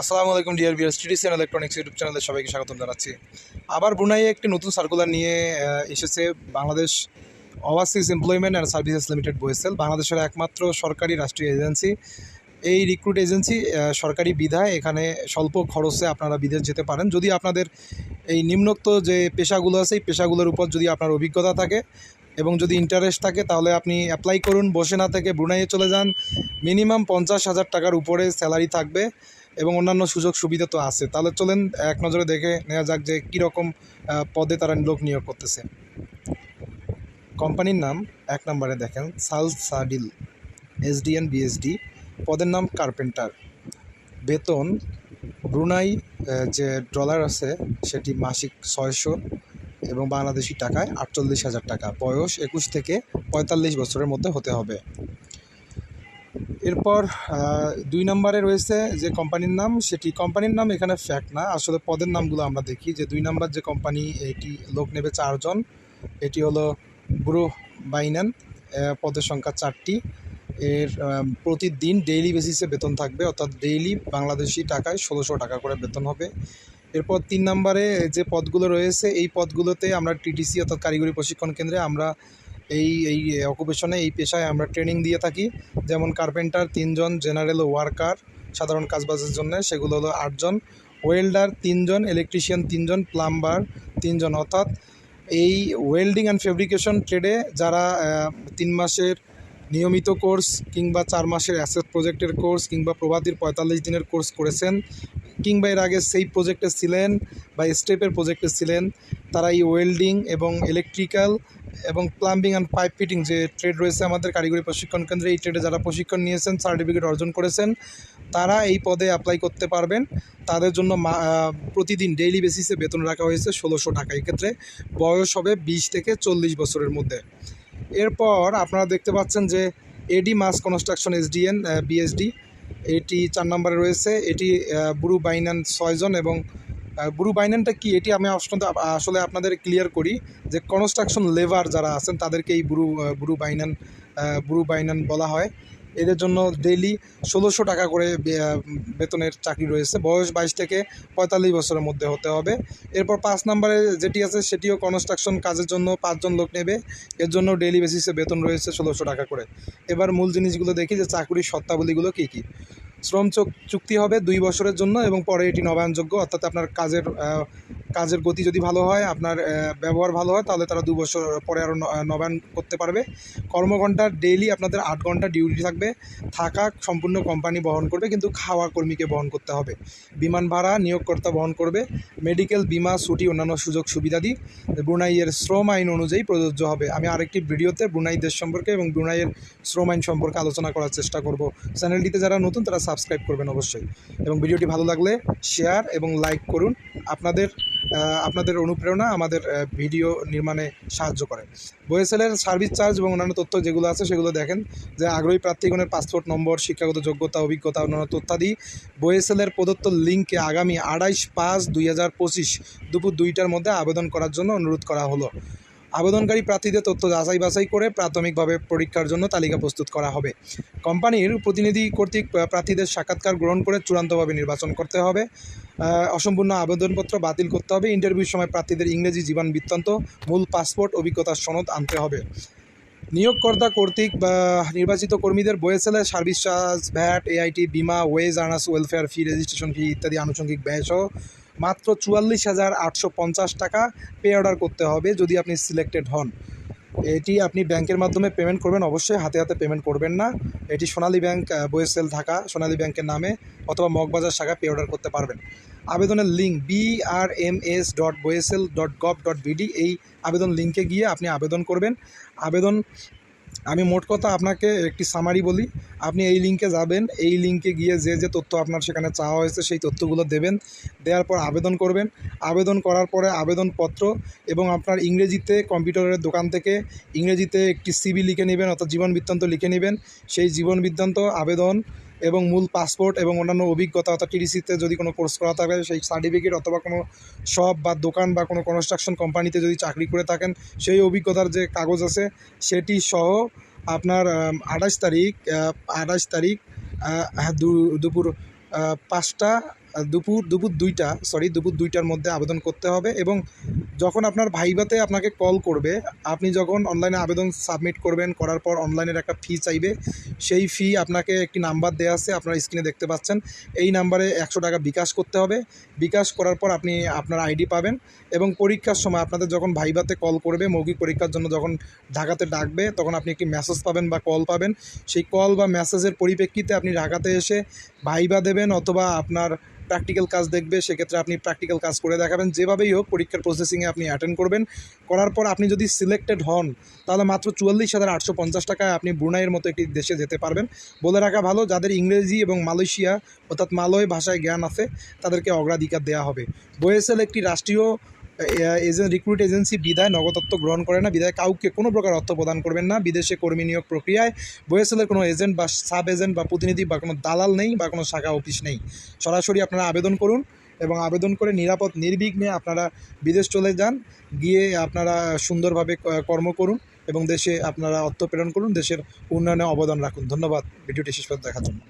আসসালামু আলাইকুম, dear viewers. TDCN electronics YouTube চ্যানেলে সবাইকে স্বাগতম জানাচ্ছি। আবার ব্রুনাইয়ে একটি নতুন সার্কুলার নিয়ে এসেছে Bangladesh overseas employment and services limited BOESL বাংলাদেশের একমাত্র সরকারি রাষ্ট্রীয় এজেন্সি। এই রিক্রুট এজেন্সি সরকারি বিধায় এখানে স্বল্প খরচে আপনারা বিদেশ যেতে পারেন। যদি আপনাদের এই নিম্নোক্ত যে পেশাগুলো আছে, এই পেশাগুলোর উপর যদি আপনার অভিজ্ঞতা থাকে এবং যদি ইন্টারেস্ট থাকে, তাহলে আপনি অ্যাপ্লাই করুন। বসে না থেকে ব্রুনাইয়ে চলে যান। মিনিমাম পঞ্চাশ হাজার টাকার উপরে স্যালারি থাকবে। এবং অন্যান্য সুযোগ সুবিধা তো আছে। তাহলে চলেন এক নজরে দেখে নেওয়া যাক যে কীরকম পদে তারা লোক নিয়োগ করতেছে। কোম্পানির নাম এক নম্বরে দেখেন সাল সাডিল, এসডিএন, বিএসডি। পদের নাম কার্পেন্টার। বেতন ব্রুনাই যে ডলার আছে, সেটি মাসিক ছয়শো এবং বাংলাদেশি টাকায় আটচল্লিশ হাজার টাকা। বয়স একুশ থেকে পঁয়তাল্লিশ বছরের মধ্যে হতে হবে। এরপর দুই নম্বরে রয়েছে যে কোম্পানির নাম, সেটি কোম্পানির নাম এখানে ফ্যাক্ট না। আসলে পদের নামগুলো আমরা দেখি। যে দুই নম্বর যে কোম্পানি, এটি লোক নেবে চারজন, এটি হলো ব্রু বাইনান পদের সংখ্যা চারটি। এর প্রতিদিন ডেইলি বেসিসে বেতন থাকবে, অর্থাৎ ডেইলি বাংলাদেশি টাকায় ষোলোশো টাকা করে বেতন হবে। এরপর তিন নম্বরে যে পদগুলো রয়েছে, এই পদগুলোতে আমরা টিটিসি, অর্থাৎ কারিগরি প্রশিক্ষণ কেন্দ্রে আমরা এই এই অকুপেশনে এই পেশায় আমরা ট্রেনিং দিয়ে থাকি। যেমন কার্পেন্টার তিনজন জেনারেল ওয়ার্কার সাধারণ কাজবাজের জন্য। সেগুলো হলো আটজন। ওয়েল্ডার তিনজন ইলেকট্রিশিয়ান তিনজন প্লাম্বার তিনজন অর্থাৎ এই ওয়েল্ডিং অ্যান্ড ফেব্রিকেশন ট্রেডে যারা তিন মাসের নিয়মিত কোর্স কিংবা চার মাসের অ্যাসেট প্রজেক্টের কোর্স কিংবা প্রভাতির পঁয়তাল্লিশ দিনের কোর্স করেছেন, কিংবা এর আগে সেই প্রজেক্টে ছিলেন বা স্টেপের প্রজেক্টে ছিলেন, তারা এই ওয়েল্ডিং এবং ইলেকট্রিক্যাল এবং প্লাম্বিং অ্যান্ড পাইপ ফিটিং যে ট্রেড রয়েছে আমাদের কারিগরি প্রশিক্ষণ কেন্দ্রে, এই ট্রেডে যারা প্রশিক্ষণ নিয়েছেন সার্টিফিকেট অর্জন করেছেন, তারা এই পদে অ্যাপ্লাই করতে পারবেন। তাদের জন্য প্রতিদিন ডেইলি বেসিসে বেতন রাখা হয়েছে ষোলোশো টাকা। এক্ষেত্রে বয়স হবে বিশ থেকে চল্লিশ বছরের মধ্যে। এরপর আপনারা দেখতে পাচ্ছেন যে AD mass construction SDN BSD এটি চার নম্বরে রয়েছে। এটি বুরু বাইনান ছয়জন এবং আহ, বুরু বাইনানটা কি? এটি আমি আসলে আপনাদের ক্লিয়ার করি যে কনস্ট্রাকশন লেবার যারা আছেন তাদেরকে এই বুরু বাইনান আহ, বুরু বাইনান বলা হয়। এদের জন্য ডেইলি ষোলোশো টাকা করে বেতনের চাকরি রয়েছে। বয়স বাইশ থেকে পঁয়তাল্লিশ বছরের মধ্যে হতে হবে। এরপর পাঁচ নম্বরে যেটি আছে সেটিও কনস্ট্রাকশন কাজের জন্য পাঁচজন লোক নেবে। এর জন্য ডেইলি বেসিসে বেতন রয়েছে ষোলোশো টাকা করে। এবার মূল জিনিসগুলো দেখি যে চাকরির শর্তাবলীগুলো কী কী? শ্রম চুক্তি হবে দুই বছরের জন্য এবং পরে এটি নবায়নযোগ্য অর্থাৎ আপনার কাজের কাজের গতি যদি ভালো হয়, আপনার ব্যবহার ভালো হয়, তাহলে তারা দু বছর পরে আরও নবায়ন করতে পারবে। কর্মঘণ্টা ডেইলি আপনাদের আট ঘণ্টা ডিউটি থাকবে। থাকা সম্পূর্ণ কোম্পানি বহন করবে, কিন্তু খাওয়া কর্মীকে বহন করতে হবে। বিমান ভাড়া নিয়োগকর্তা বহন করবে। মেডিকেল বিমা, ছুটি, অন্যান্য সুযোগ সুবিধাদি ব্রুনাইয়ের শ্রম আইন অনুযায়ী প্রযোজ্য হবে। আমি আরেকটি ভিডিওতে ব্রুনাই দেশ সম্পর্কে এবং ব্রুনাইয়ের শ্রম আইন সম্পর্কে আলোচনা করার চেষ্টা করব। চ্যানেলটিতে যারা নতুন, তারা সাবস্ক্রাইব করবেন অবশ্যই। এবং ভিডিওটি ভালো লাগলে শেয়ার এবং লাইক করুন। আপনাদের আপনাদের অনুপ্রেরণা আমাদের ভিডিও নির্মাণে সাহায্য করে। বয়েসেলের সার্ভিস চার্জ এবং অন্যান্য তথ্য যেগুলো আছে সেগুলো দেখেন, যে আগ্রহী প্রার্থীগণের পাসপোর্ট নম্বর, শিক্ষাগত যোগ্যতা, অভিজ্ঞতা, অন্যান্য তথ্যাদি বয়েসেলের প্রদত্ত লিঙ্কে আগামী আড়াইশ পাঁচ দুই দুপুর দুইটার মধ্যে আবেদন করার জন্য অনুরোধ করা হলো। আবেদনকারী প্রার্থীদের তথ্য যাচাই বাছাই করে প্রাথমিকভাবে পরীক্ষার জন্য তালিকা প্রস্তুত করা হবে। কোম্পানির প্রতিনিধি কর্তৃক প্রার্থীদের সাক্ষাৎকার গ্রহণ করে চূড়ান্তভাবে নির্বাচন করতে হবে। অসম্পূর্ণ আবেদনপত্র বাতিল করতে হবে। ইন্টারভিউর সময় প্রার্থীদের ইংরেজি জীবন বৃত্তান্ত, মূল পাসপোর্ট, অভিজ্ঞতার সনদ আনতে হবে। নিয়োগকর্তা কর্তৃক নির্বাচিত কর্মীদের বয়েসেলে সার্ভিস চার্জ, ভ্যাট, এআইটি, বিমা, wage earners welfare fee, registration fee ইত্যাদি আনুষঙ্গিক ব্যয় সহ মাত্র চুয়াল্লিশ হাজার আটশো পঞ্চাশ টাকা পে অর্ডার করতে হবে যদি আপনি সিলেক্টেড হন। এটি আপনি ব্যাংকের মাধ্যমে পেমেন্ট করবেন, অবশ্যই হাতে হাতে পেমেন্ট করবেন না। এটি সোনালী ব্যাংক বয়েসেল ঢাকা, সোনালী ব্যাংকের নামে অথবা মগবাজার শাখায় পে অর্ডার করতে পারবেন। আবেদনের link BRMS dot BOESL dot gov dot BD এই আবেদন লিঙ্কে গিয়ে আপনি আবেদন করবেন। আবেদন আমি মোট কথা আপনাকে একটি সামারি বলি। আপনি এই লিঙ্কে যাবেন, এই লিঙ্কে গিয়ে যে যে তথ্য আপনার সেখানে চাওয়া হয়েছে সেই তথ্যগুলো দেবেন, দেওয়ার পর আবেদন করবেন। আবেদন করার পরে আবেদনপত্র এবং আপনার ইংরেজিতে কম্পিউটারের দোকান থেকে ইংরেজিতে একটি সিবি লিখে নেবেন অর্থাৎ জীবন বৃত্তান্ত লিখে নেবেন। সেই জীবন বৃত্তান্ত, আবেদন এবং মূল পাসপোর্ট এবং অন্যান্য অভিজ্ঞতা অর্থাৎ টিডিসিতে যদি কোনো কোর্স করা থাকে সেই সার্টিফিকেট অথবা কোনো শপ বা দোকান বা কোনো কনস্ট্রাকশন কোম্পানিতে যদি চাকরি করে থাকেন সেই অভিজ্ঞতার যে কাগজ আছে সেটি সহ আপনার আঠাশ তারিখ আঠাশ তারিখ হ্যাঁ, দুপুর পাঁচটা দুপুর দুপুর দুইটা সরি দুপুর দুইটার মধ্যে আবেদন করতে হবে এবং যখন আপনার ভাইভাতে আপনাকে কল করবে, আপনি যখন অনলাইনে আবেদন সাবমিট করবেন, করার পর অনলাইনের একটা ফি চাইবে, সেই ফি আপনাকে একটি নাম্বার দেওয়া আছে, আপনারা স্ক্রিনে দেখতে পাচ্ছেন। এই নাম্বারে একশো টাকা বিকাশ করতে হবে। বিকাশ করার পর আপনি আপনার আইডি পাবেন এবং পরীক্ষার সময় আপনাদের যখন ভাইভাতে কল করবে, মৌখিক পরীক্ষার জন্য যখন ঢাকাতে ডাকবে, তখন আপনি একটি মেসেজ পাবেন বা কল পাবেন। সেই কল বা মেসেজের পরিপ্রেক্ষিতে আপনি ঢাকাতে এসে ভাইবা দেবেন অথবা আপনার প্র্যাকটিক্যাল কাজ দেখবে, সেক্ষেত্রে আপনি প্র্যাকটিক্যাল কাজ করে দেখাবেন। যেভাবেই হোক, পরীক্ষার প্রসেসিংয়ে আপনি অ্যাটেন্ড করবেন। করার পর আপনি যদি সিলেক্টেড হন, তাহলে মাত্র চুয়াল্লিশ হাজার আটশো পঞ্চাশ টাকায় আপনি ব্রুনাইয়ের মতো একটি দেশে যেতে পারবেন। বলে রাখা ভালো, যাদের ইংরেজি এবং মালয়েশিয়া, অর্থাৎ মালয় ভাষায় জ্ঞান আছে, তাদেরকে অগ্রাধিকার দেওয়া হবে। বোয়েসেল একটি রাষ্ট্রীয় এজেন্ট রিক্রুট এজেন্সি বিদায়, নগদত্ব গ্রহণ করে না, বিদায় কাউকে কোনো প্রকার অর্থ প্রদান করবেন না। বিদেশে কর্মী নিয়োগ প্রক্রিয়ায় বোয়েসেলের কোনো এজেন্ট বা সাব এজেন্ট বা প্রতিনিধি বা কোনো দালাল নেই বা কোনো শাখা অফিস নেই। সরাসরি আপনারা আবেদন করুন এবং আবেদন করে নিরাপদ, নির্বিঘ্নে আপনারা বিদেশ চলে যান, গিয়ে আপনারা সুন্দরভাবে কর্ম করুন এবং দেশে আপনারা অর্থ প্রেরণ করুন, দেশের উন্নয়নে অবদান রাখুন। ধন্যবাদ। ভিডিওটি শেষ পর্যন্ত দেখার জন্য।